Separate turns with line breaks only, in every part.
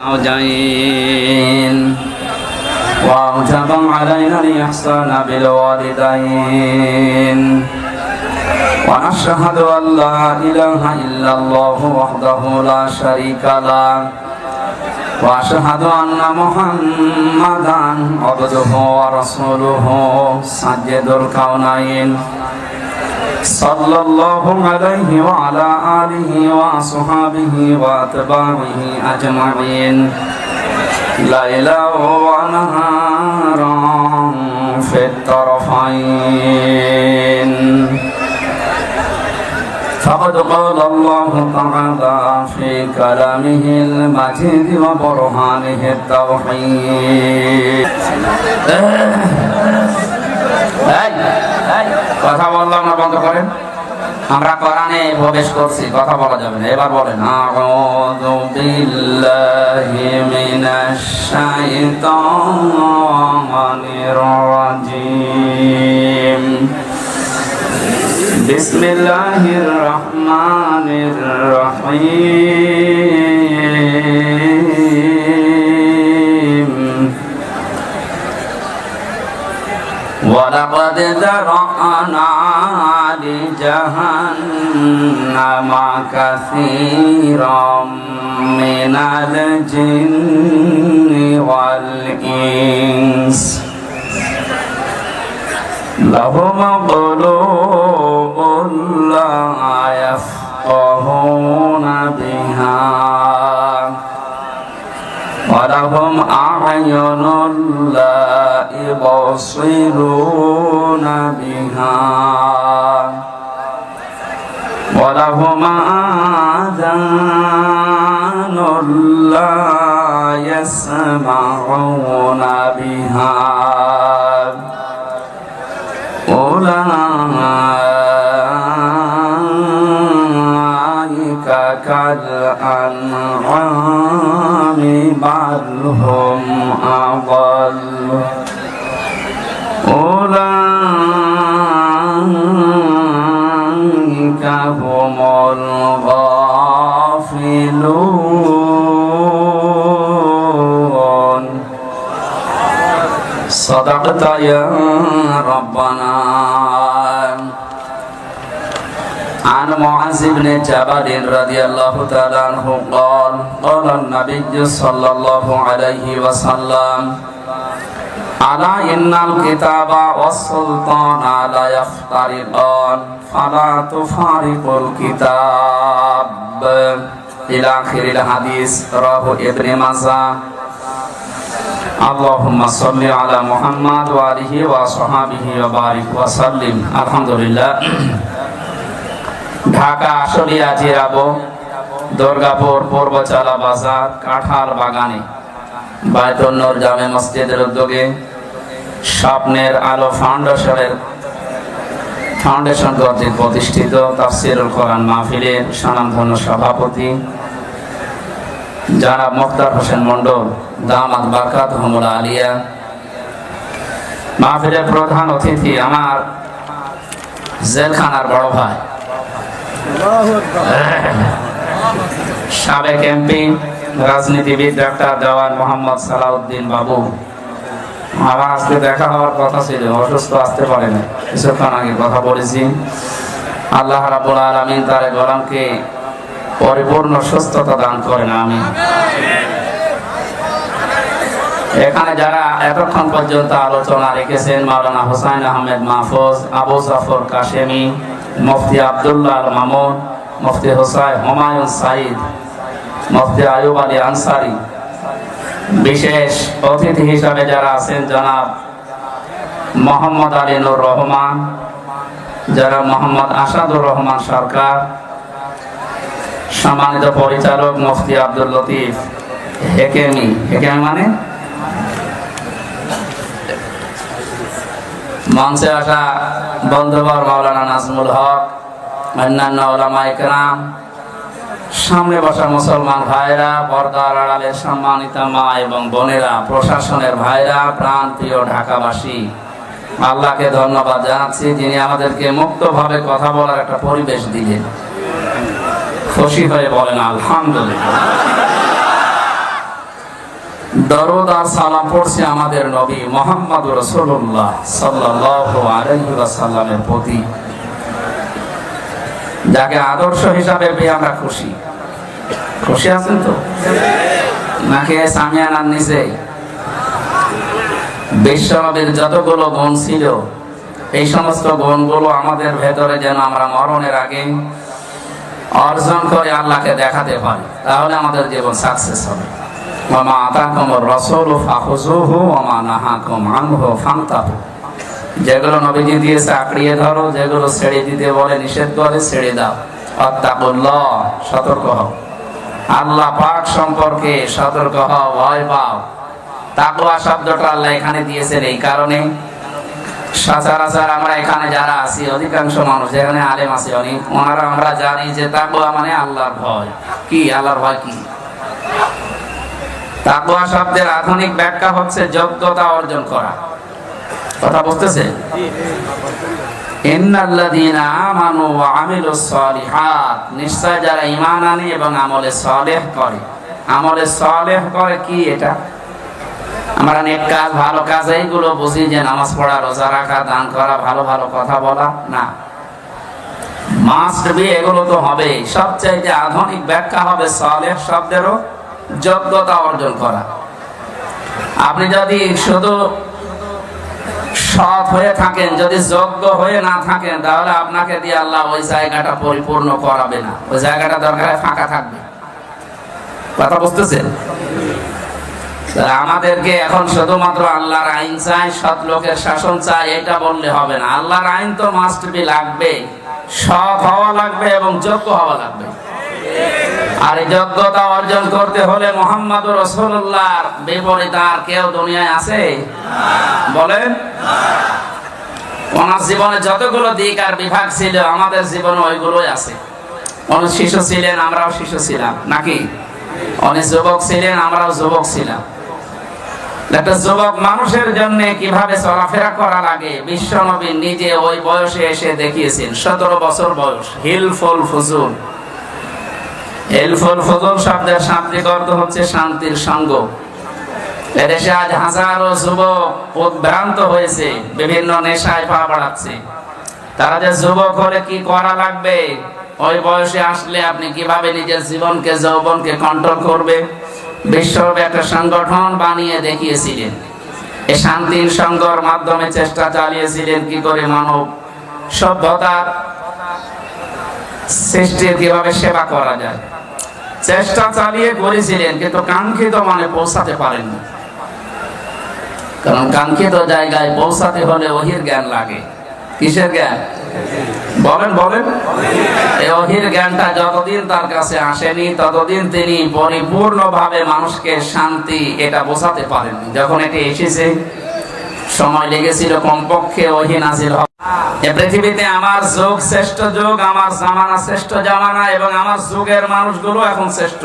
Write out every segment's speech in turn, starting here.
أوجين وأوجب علينا الإحسان بالوالدين ونشهد أن لا إله إلا الله وحده لا شريك له وأشهد أن محمدا عبده ورسوله سجد الكونين صلى الله عليه وعلى آله وأصحابه وأتباعه أجمعين. ليلا ونهارا في الطرفين. فقد قال الله تعالى في كلامه المجيد وبرهانه التوحيد. কথা বললাম না, বন্ধ করেন। আমরা কোরআনে প্রবেশ করছি, কথা বলা যাবে না। এবার বলেন, আউযু বিল্লাহি মিনাশ শাইতানির রাজিম। বিসমিল্লাহির রহমানির রহিম। ولقد ذرأنا لجهنم كثيرا من الجن والإنس لهم قلوب لا يفقهون بها ولهم أعين لا يبصرون بها ولهم آذان لا يسمعون بها أولئك كالأنعام بل هم أضل أولئك هم الغافلون صدقت يا ربنا عن معاذ بن جبل رضي الله تعالى عنه قال قال النبي صلى الله عليه وسلم ألا إن الكتاب والسلطان لا يفترقان فلا تفارق الكتاب. إلى آخر الحديث رواه ابن ماجه. اللهم صل على محمد وآله وصحبه وبارك وسلم. الحمد لله. ঢাকা আশুলিয়া জিরাবো দুর্গাপুর পূর্বচালা বাজার, কাঁঠাল বাগানে। বায়তুন্নর জামে মসজিদের উদ্যোগে স্বপ্নের আলো ফাউন্ডেশনের ফাউন্ডেশন কর্তৃক প্রতিষ্ঠিত তাফসিরুল কোরআন মাহফিলের স্বনামধন্য সভাপতি যারা মুক্তার হোসেন মন্ডল দামাত বারকাত হমুল আলিয়া। মাহফিলের প্রধান অতিথি আমার জেলখানার বড় ভাই। সাবেক এমপি, রাজনীতিবিদ ডাক্তার জওয়ান মোহাম্মদ সালাউদ্দিন বাবু। আমার আজকে দেখা হওয়ার কথা ছিল, অসুস্থ আসতে পারে না কিছুক্ষণ আগে কথা বলেছি। আল্লাহ রাবুল আলমিন তার গোলামকে পরিপূর্ণ সুস্থতা দান করেন আমি এখানে যারা এতক্ষণ পর্যন্ত আলোচনা রেখেছেন, মাওলানা হোসাইন আহমেদ মাহফুজ, আবু জাফর কাশেমি মুফতি আবদুল্লাহ মামুন, মুফতি হোসাইন হুমায়ুন সাইদ মুফতি আয়ুব আলী আনসারি। বিশেষ অতিথি হিসাবে যারা আছেন জনাব মোহাম্মদ আলী নুর রহমান, যারা মোহাম্মদ আসাদুর রহমান সরকার, সম্মানিত পরিচালক মুফতি আব্দুল লতিফ হেকেমি। হেকেমি মানে? মঞ্চে আসা বন্ধুবর মাওলানা নাজমুল হক, অন্যান্য ওলামা ইকরাম সামনে বসা মুসলমান ভাইরা পর্দার আড়ালে সম্মানিত মা এবং বোনেরা, প্রশাসনের ভাইরা প্রাণ প্রিয় ঢাকাবাসী, আল্লাহকে ধন্যবাদ জানাচ্ছি যিনি আমাদেরকে মুক্তভাবে কথা বলার একটা পরিবেশ দিলেন। খুশি হয়ে বলেন, আলহামদুলিল্লাহ। দরুদ সালাম পড়ছি আমাদের নবী মোহাম্মদ রসুল্লাহ আলাইহি প্রতি। যাকে আদর্শ হিসাবে পেয়ে আমরা খুশি। খুশি আছেন তো? নাকি বিশ্বনবীর যতগুলো গুণ ছিল, এই সমস্ত গুণগুলো আমাদের ভেতরে যেন আমরা মরণের আগে অর্জন করে আল্লাহকে দেখাতে পারি, তাহলে আমাদের জীবন সাকসেস হবে। যেগুলো নবীজি দিয়েছে আঁকড়িয়ে ধরো, যেগুলো ছেড়ে দিতে বলে নিষেধ করে ছেড়ে দাও। অত্যাকুল্লাহ সতর্ক হও। আল্লাহ পাক সম্পর্কে সতর্ক হও, ভয় পাও। তাকওয়া শব্দটা আল্লাহ এখানে দিয়েছেন এই কারণে। সচরাচর আমরা এখানে যারা আছি, অধিকাংশ মানুষ এখানে আলেম আছি, অনেক ওনারা আমরা জানি যে তাকওয়া মানে আল্লাহর ভয়। কি? আল্লাহর ভয় কি? তাকওয়া শব্দের আধুনিক ব্যাখ্যা হচ্ছে যোগ্যতা অর্জন করা। কথা বুঝতেছে ইন্নাল্লাযীনা আমানু ওয়া আমিলুস সালিহাত। নিশ্চয় যারা ঈমান আনে এবং আমলে সালেহ করে। আমলে সালেহ করে কি এটা? আমরা নেক কাজ, ভালো কাজ, এইগুলো বুঝি যে নামাজ পড়া, রোজা রাখা, দান করা, ভালো ভালো কথা বলা, না। মাস্ট বি এগুলো তো হবে সবচাইতে আধুনিক ব্যাখ্যা হবে সালেহ শব্দেরও যোগ্যতা অর্জন করা। আপনি যদি শুধু সৎ হয়ে থাকেন, যদি যোগ্য হয়ে না থাকেন, তাহলে আপনাকে দিয়ে আল্লাহ ওই জায়গাটা পরিপূর্ণ করাবে না। ওই জায়গাটা দরকার ফাঁকা থাকবে। কথা বুঝতেছেন? আমাদেরকে এখন শুধুমাত্র আল্লাহর আইন চাই, সৎ লোকের শাসন চাই, এটা বললে হবে না। আল্লাহর আইন তো মাস্ট বি লাগবে। সৎ হওয়া লাগবে এবং যোগ্য হওয়া লাগবে। আর এই যোগ্যতা অর্জন করতে হলে মোহাম্মদ রসুল্লাহর বিপরীত আর কেউ দুনিয়ায় আছে? বলেন। ওনার জীবনে যতগুলো দিক আর বিভাগ ছিল, আমাদের জীবনে ওইগুলোই আছে। অনেক শিশু ছিলেন, আমরাও শিশু ছিলাম, নাকি? অনেক যুবক ছিলেন, আমরাও যুবক ছিলাম। একটা যুবক মানুষের জন্য কীভাবে চলাফেরা করা লাগে বিশ্ব নবী নিজে ওই বয়সে এসে দেখিয়েছেন, সতেরো বছর বয়স, হিলফুল ফুজুল। হিলফুল ফুজুল শব্দের অর্থ হচ্ছে শান্তির সঙ্গ। এদেশে আজ হাজারো যুবক উদ্ভ্রান্ত হয়েছে, বিভিন্ন নেশায় পা বাড়াচ্ছে। তারা যে যুবক হলে কি করা লাগবে? ওই বয়সে আসলে আপনি কীভাবে নিজের জীবনকে, যৌবনকে কন্ট্রোল করবে? বিশ্বব্যাপী একটা সংগঠন বানিয়ে দেখিয়েছিলেন। এই শান্তির সংঘর মাধ্যমে চেষ্টা চালিয়েছিলেন কি করে মানব সভ্যতার সৃষ্টির কীভাবে সেবা করা যায়। চেষ্টা চালিয়ে করেছিলেন, কিন্তু কাঙ্ক্ষিত মানে পৌঁছাতে পারেননি। কারণ কাঙ্ক্ষিত জায়গায় পৌঁছাতে হলে ওহির জ্ঞান লাগে। কিসের জ্ঞান? বলেন বলেন। এই অহির জ্ঞানটা যতদিন তার কাছে আসেনি, ততদিন তিনি পরিপূর্ণভাবে মানুষকে শান্তি এটা বোঝাতে পারেননি। যখন এটি এসেছে, সময় লেগেছিল কমপক্ষে ওহি নাজিল হবে এ পৃথিবীতে আমার যুগ শ্রেষ্ঠ যুগ, আমার জামানা শ্রেষ্ঠ জামানা এবং আমার যুগের মানুষগুলো এখন শ্রেষ্ঠ।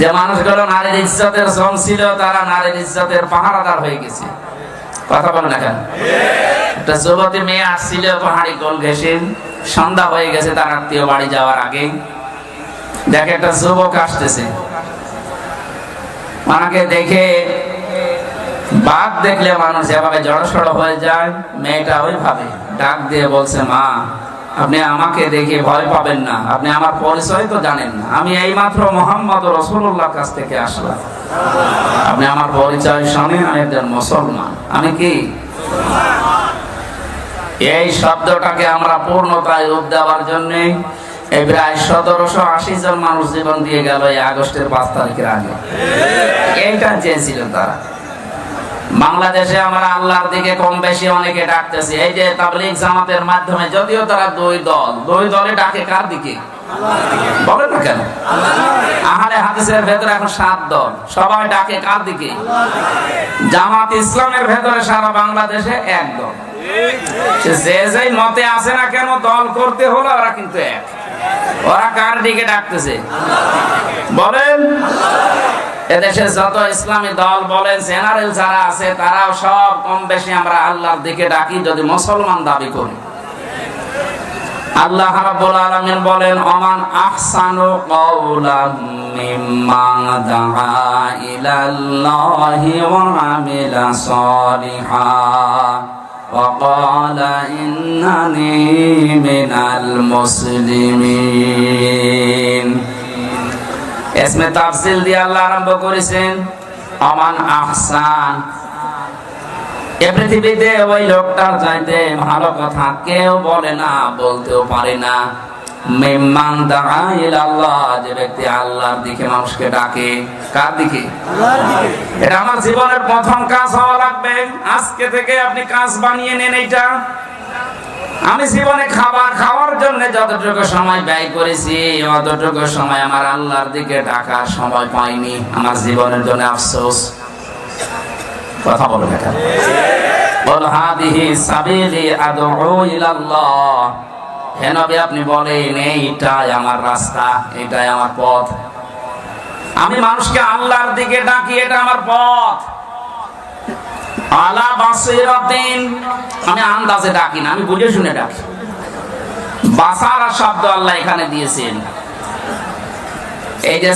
যে মানুষগুলো নারীর ইজ্জতের জম ছিল, তারা নারীর ইজ্জতের পাহারাদার হয়ে গেছে। কথা বলেন এখন একটা যুবতী মেয়ে আসছিল, পাহাড়ি গোল ঘেসে সন্ধ্যা হয়ে গেছে, তার আত্মীয় বাড়ি যাওয়ার আগে। দেখে একটা যুবক আসতেছে। মাকে দেখে বাঘ দেখলে মানুষ এভাবে জড়সড় হয়ে যায়, মেয়েটা ওইভাবে ডাক দিয়ে বলছে, মা, আপনি আমাকে দেখে ভয় পাবেন না, আপনি আমার পরিচয় তো জানেন না। আমি এইমাত্র মোহাম্মদ রসুল্লাহ কাছ থেকে আসলাম। আপনি আমার পরিচয় শোনেন, আমি একজন মুসলমান। আমি কি? এই শব্দটাকে আমরা পূর্ণতায় রূপ দেওয়ার জন্য এই প্রায় সতেরোশো আশি জন মানুষ জীবন দিয়ে গেল এই আগস্টের পাঁচ তারিখের আগে। এইটা চেয়েছিলেন তারা। বাংলাদেশে আমরা আল্লাহর দিকে কম বেশি অনেকে ডাকতেছি। এই যে তাবলিগ জামাতের মাধ্যমে, যদিও তারা দুই দল, দুই দলে ডাকে কার দিকে? সাত দল। সবাই ডাকে কার দিকে? জামাত ইসলামের ভেতরে সারা বাংলাদেশে যে মতে না কেন, দল করতে হলো ওরা কিন্তু এক। ওরা কার দিকে ডাকতেছে? বলেন। এদেশে যত ইসলামী দল বলে জেনারেল যারা আছে, তারাও সব কম বেশি আমরা আল্লাহর দিকে ডাকি যদি মুসলমান দাবি করি। আল্লাহ রাব্বুল আলামিন বলেন অমান আহসানু কওলান মিম্মা দাআ ইলাল্লাহি ওয়া আমিলা সলিহা ওয়া ক্বালা ইন্নানি মিনাল মুসলিমিন। এসমে তাফসিল দিয়ে আল্লাহ আরম্ভ করেছেন আমান আহসান। এ পৃথিবীতে ওই লোকটার চাইতে ভালো কথা কেউ বলে না বলতেও পারে না। মেম্মান দাঁড়া আল্লাহ যে ব্যক্তি আল্লাহর দিকে মানুষকে ডাকে কার দিকে। এটা আমার জীবনের প্রথম কাজ হওয়া লাগবে। আজকে থেকে আপনি কাজ বানিয়ে নেন এইটা। আমি জীবনে খাবার খাওয়ার জন্য যতটুকু সময় ব্যয় করেছি, অতটুকু সময় আমার আল্লাহর দিকে ডাকার সময় পাইনি। আমার জীবনের জন্য আফসোস। কথা বলো দেখা বল, হাদিহি সাবিলি আদউ ইলাল্লাহ। হে নবী, আপনি বলেন, এইটাই আমার রাস্তা এটাই আমার পথ। আমি মানুষকে আল্লাহর দিকে ডাকি, এটা আমার পথ। আলা বাসিরাতিন। আমি আন্দাজে ডাকি না, আমি বুঝে শুনে ডাকি। বাসারা শব্দ আল্লাহ এখানে দিয়েছেন। এই যে